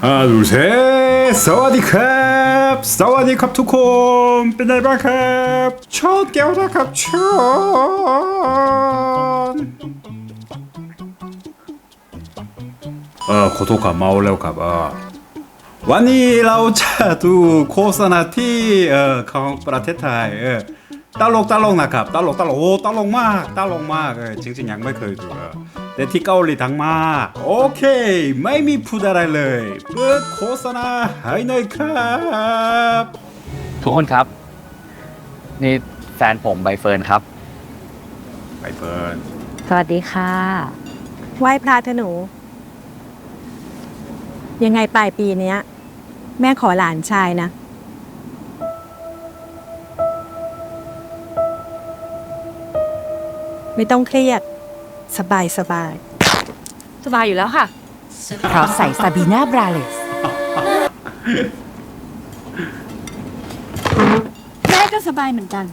하나 둘셋 사와디캅 사와디캅 투콤 빼날바캅 첫 깨우다캅 촌어 고독캅 마올레오캅 어 와니라우차두 코사나티 어 컴프라테타이 어 딸록딸록 나캅 딸록딸록 오 딸록막 딸록막 어, 징징 양말 걸주 어. อของประเทศไทยเออตลกตลกนะครับตลกตลกโอ้ตลกมากตลกมากเออจริงๆยังไม่เคยดูเออแต่ที่เกาหลีดังมากโอเค ไม่มีพูดอะไรเลยเปิดโฆษณาให้หน่อยครับ ทุกคนครับ นี่แฟนผมใบเฟิร์นครับ ไปเฟิร์นสวัสดีค่ะ ไหว้พระเธอะหนู ยังไงปลายปีเนี้ย แม่ขอหลานชายนะ ไม่ต้องเครียด สบายสบาย สบายอยู่แล้วค่ะ เพราะใส่ซาบีนาบราเลส แม่ก็สบายเหมือนกัน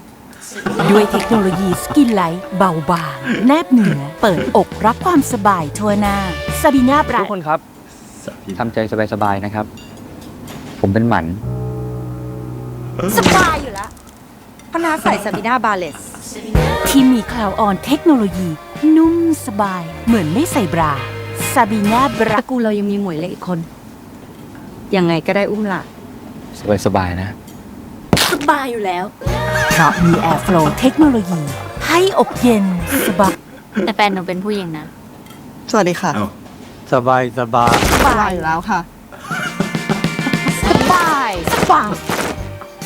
ด้วยเทคโนโลยีสกินไลท์เบาบางแนบเหนือ เปิดอกรับความสบายทั่วหน้าซาบีนาบราทุกคนครับทำใจสบายๆนะครับ ผมเป็นหมัน สบายอยู่แล้วพนาใส่ซาบิน่าบาเลส ที่มีคลาวออนเทคโนโลยี นุ่มสบายเหมือนไม่ใส่บราซาบีนาบตราระกูลเรายังมีหมวยเล็กอีกคน ยังไงก็ได้อุ้มหลานสบายๆนะ สบายอยู่แล้ว เพราะมีแอร์ฟลูเทคโนโลยี ให้อกเย็นสบายแต่แฟนหนูเป็นผู้หญิงนะ สวัสดีค่ะเอ้าสบายสบาย สบายอยู่แล้วค่ะ สบายสบาย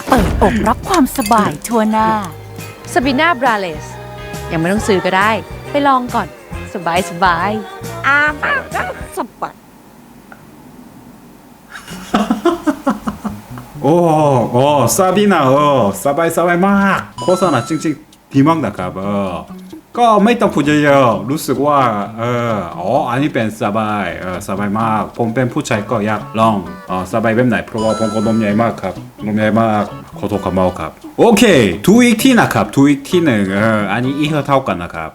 เปิดอกรับความสบายทั่วหน้า ซาบิน่าบราเลส ยังไม่ต้องซื้อก็ได้ ไปลองก่อน สบายสบายอามาสบายโอ้โอ้ซาบีนาเออสบายสบายมากโฆษณาจริงๆดีมากนะครับเออ ก็ไม่ต้องพูดเยอะๆรู้สึกว่าเอออ๋ออันนี้เป็นสบายเออสบายมาก ผมเป็นผู้ชายก็อยากลองอ๋อสบายแบบไหนเพราะว่าผมก็นมใหญ่มากครับนมใหญ่มากขอโทษครับเมาครับ โอเคทูอีกที่นะครับทูอีกที่หนึ่งเอออันนี้อีกเท่ากันนะครับ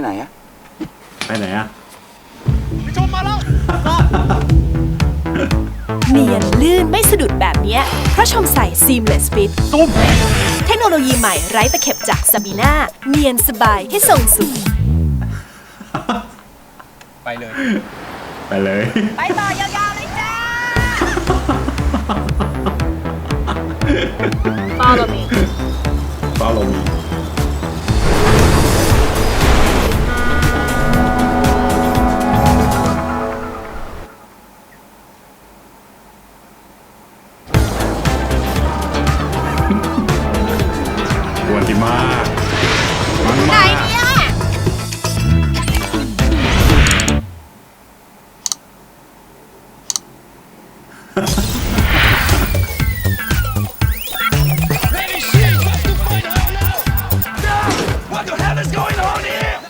ไปไหนอะไปไหนอะเนียนลื่นไม่สะดุดแบบเนี้ยเพราะชมใส่ Seamless Fit ตุ้ม เทคโนโลยีใหม่ไร้ตะเข็บจากซาบีนาเนียนสบายให้ทรงสูง ไปเลย ไปเลย ไปต่อยาวๆเลยจ้า Follow me follow me กวนที่มากมันมาก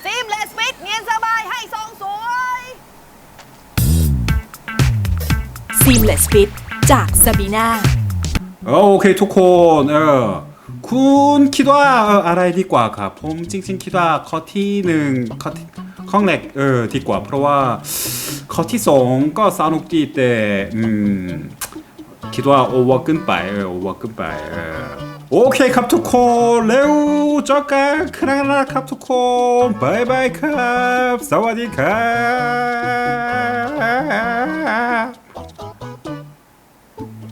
ซีมเลสฟิตเนียนสบายให้ทรงสวย Seamless Fit จากซาบีนาเออโอเคทุกคนเออ คุณคิดว่าเอออะไรดีกว่าครับ ผมจริง ๆ คิดว่าข้อที่หนึ่งข้อที่ข้อแรกเออดีกว่า เพราะว่าข้อที่สองก็สนุกดีแต่อืมคิดว่าโอเวอร์เกินไปเออโอเวอร์เกินไปเออโอเคครับทุกคนเร็วจอกันครั้งหน้าครับทุกคนบายบายครับ สวัสดีครับ